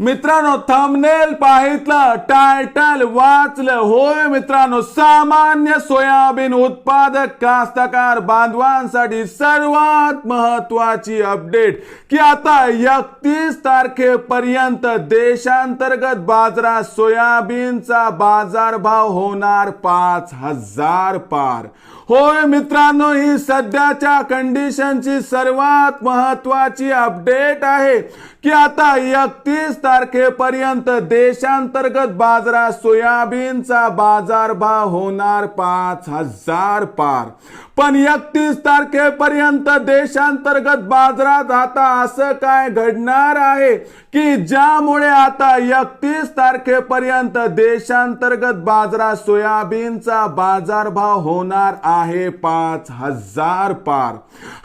मित्रांनो thumbnail पाहितलं title वाचलं. होय मित्रांनो सामान्य सोयाबीन उत्पादक कास्तकार बांधवांसाठी सर्वात महत्वाची अपडेट की आता एकतीस तारखेपर्यंत देशांतर्गत बाजारात सोयाबीनचा बाजारभाव होणार पाच हजार पार. होय मित्रांनो ही सध्याच्या कंडिशनची सर्वात महत्वाची अपडेट आहे. की आता एकतीस तारखेपर्यंत देशांतर्गत बाजारात सोयाबीनचा बाजारभाव होणार पाच हजार पार. पण एकतीस तारखेपर्यंत देशांतर्गत बाजारात आता असं काय घडणार आहे की ज्यामुळे आता एकतीस तारखेपर्यंत देशांतर्गत बाजारात सोयाबीनचा बाजारभाव होणार आहे पाच हजार पार?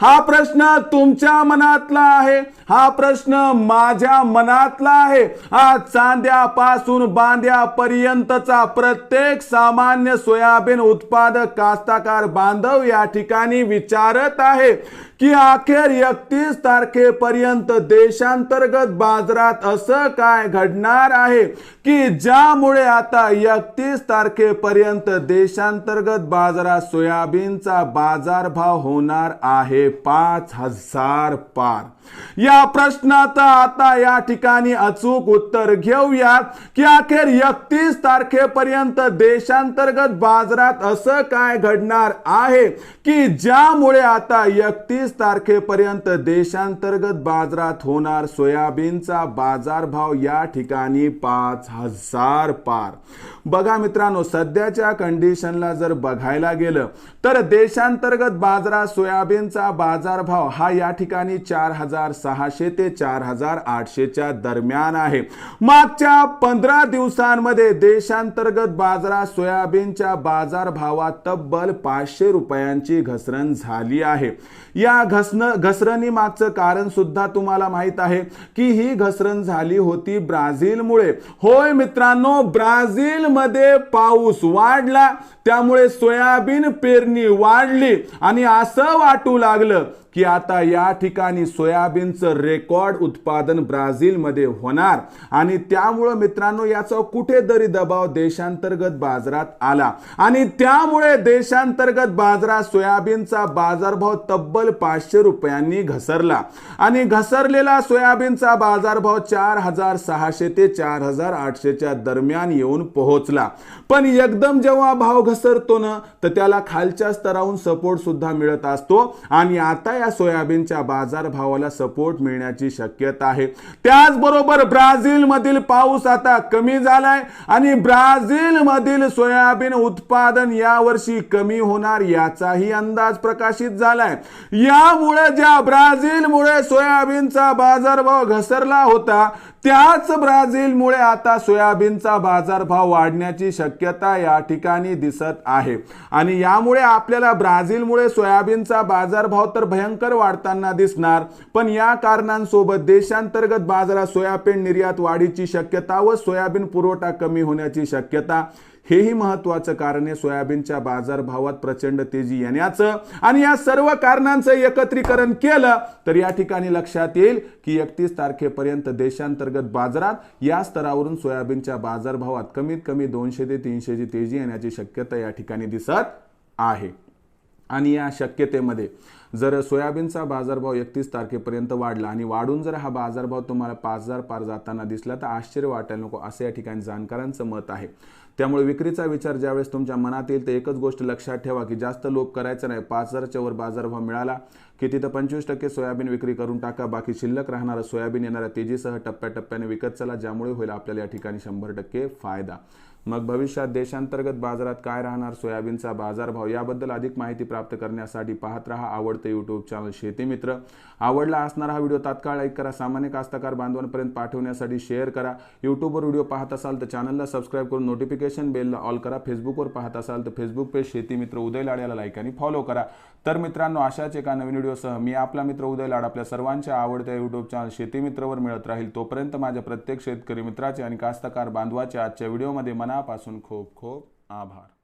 हा प्रश्न तुमच्या मनातला आहे हा प्रश्न माझ्या मनातला आहे. आज चांद्यापासून बांद्यापर्यंतचा प्रत्येक सामान्य सोयाबीन उत्पादक कास्ताकार बांधव या ठिकाणी विचारत आहे की अखेर एकतीस तारखेपर्यंत देशांतर्गत बाजारात असं काय घडणार आहे? की ज्यामुळे आता एकतीस तारखेपर्यंत देशांतर्गत बाजारात सोयाबीनचा बाजारभाव होणार आहे? पाच हजार पार. या प्रश्नाचं आता या ठिकाणी अचूक उत्तर घेऊयात की अखेर एकतीस तारखेपर्यंत देशांतर्गत बाजारात असं काय घडणार आहे? की ज्यामुळे आता एकतीस तारखेपर्यंत देशांतर्गत बाजारात होणार सोयाबीनचा बाजारभाव या ठिकाणी पाच हजार पार. बघा मित्रांनो सध्याच्या कंडिशनला जर बघायला गेलं तर देशांतर्गत बाजारात सोयाबीनचा बाजारभाव हा या ठिकाणी चार हजार सहाशे ते चार हजार आठशेच्या दरम्यान आहे. मागच्या पंधरा दिवसांमध्ये देशांतर्गत बाजारात सोयाबीनच्या बाजारभावात तब्बल पाचशे रुपयांची घसरण झाली आहे. या घसन घसरणी मागचं कारण सुद्धा तुम्हाला माहीत आहे की ही घसरण झाली होती ब्राझीलमुळे. होय मित्रांनो ब्राझीलमध्ये पाऊस वाढला त्यामुळे सोयाबीन पेरणी वाढली आणि असं वाटू लागलं की आता या ठिकाणी सोयाबीनचं रेकॉर्ड उत्पादन ब्राझीलमध्ये होणार. आणि त्यामुळं मित्रांनो याचा कुठेतरी दबाव देशांतर्गत बाजारात आला. आणि त्यामुळे देशांतर्गत बाजारात सोयाबीनचा बाजारभाव तब्बल पाचशे रुपयांनी घसरला. आणि घसरलेला सोयाबीनचा बाजारभाव चार हजार सहाशे ते चार हजार आठशेच्या दरम्यान येऊन पोहोचला. पण एकदम जेव्हा भाव घसरतो ना तर त्याला खालच्या स्तराहून सपोर्ट सुद्धा मिळत असतो. आणि आता या सोयाबीनच्या बाजारभावाला सपोर्ट मिळण्याची शक्यता आहे. त्याचबरोबर ब्राझीलमधील पाऊस आता कमी झालाय आणि ब्राझीलमधील सोयाबीन उत्पादन यावर्षी कमी होणार याचाही अंदाज प्रकाशित झालाय. यामुळे ज्या ब्राझीलमुळे सोयाबीनचा बाजारभाव घसरला होता त्याच ब्राझीलमुळे आता सोयाबीनचा बाजारभाव वाढण्याची शक्यता या ठिकाणी दिसत आहे. आणि यामुळे आपल्याला ब्राझीलमुळे सोयाबीनचा बाजारभाव तर भयंकर वाढताना दिसणार पण या कारणांसोबत देशांतर्गत बाजारात सोयाबीन निर्यात वाढीची शक्यता व सोयाबीन पुरवठा कमी होण्याची शक्यता हेही महत्वाचं कारण आहे सोयाबीनच्या बाजारभावात प्रचंड तेजी येण्याचं आणि या सर्व कारणांचं एकत्रीकरण केलं तर या ठिकाणी लक्षात येईल की एकतीस तारखेपर्यंत देशांतर्गत बाजारात या स्तरावरून सोयाबीनच्या बाजारभावात कमीत कमी दोनशे ते तीनशेची तेजी येण्याची शक्यता या ठिकाणी दिसत आहे. आणि या शक्यतेमध्ये जर सोयाबीनचा बाजारभाव एकतीस तारखेपर्यंत वाढला आणि वाढून जर हा बाजारभाव तुम्हाला पाच हजार पार जाताना दिसला तर आश्चर्य वाटायला नको असं या ठिकाणी जाणकारांचं मत आहे. त्यामुळे विक्रीचा विचार ज्यावेळेस तुमच्या मनात येईल तर एकच गोष्ट लक्षात ठेवा की जास्त लोक करायचं नाही. पाच हजारच्या वर बाजारभाव मिळाला की तिथं पंचवीस टक्के सोयाबीन विक्री करून टाका. बाकी शिल्लक राहणारं सोयाबीन येणाऱ्या तेजीसह टप्प्याटप्प्याने विकत चला. ज्यामुळे होईल आपल्याला या ठिकाणी शंभर टक्के फायदा. मग भविष्यात देशांतर्गत बाजारात काय राहणार? सोयाबीनचा बाजारभाव याबद्दल अधिक माहिती प्राप्त करण्यासाठी पाहत राहा आवडते आवडतं यूट्यूब चॅनल शेतीमित्र. आवडला असणारा हा व्हिडिओ तात्काळ लाईक करा. सामान्य कास्तकार बांधवांपर्यंत पाठवण्यासाठी शेअर करा. यूट्यूबवर व्हिडिओ पाहत असाल तर चॅनलला सबस्क्राईब करून नोटिफिकेशन बेलला ऑल करा. फेसबुकवर पाहत असाल तर फेसबुक पेज शेती मित्र उदय लाड याला लाईक आणि फॉलो करा. तर मित्रांनो अशाच एका नवीन व्हिडिओसह मी आपला मित्र उदय लाड आपल्या सर्वांच्या आवडत्या यूट्यूब चॅनल शेती मित्रवर मिळत राहील. तोपर्यंत माझ्या प्रत्येक शेतकरी मित्राचे आणि कास्तकार बांधवाचे आजच्या व्हिडिओमध्ये मनापासून खूप खूप आभार.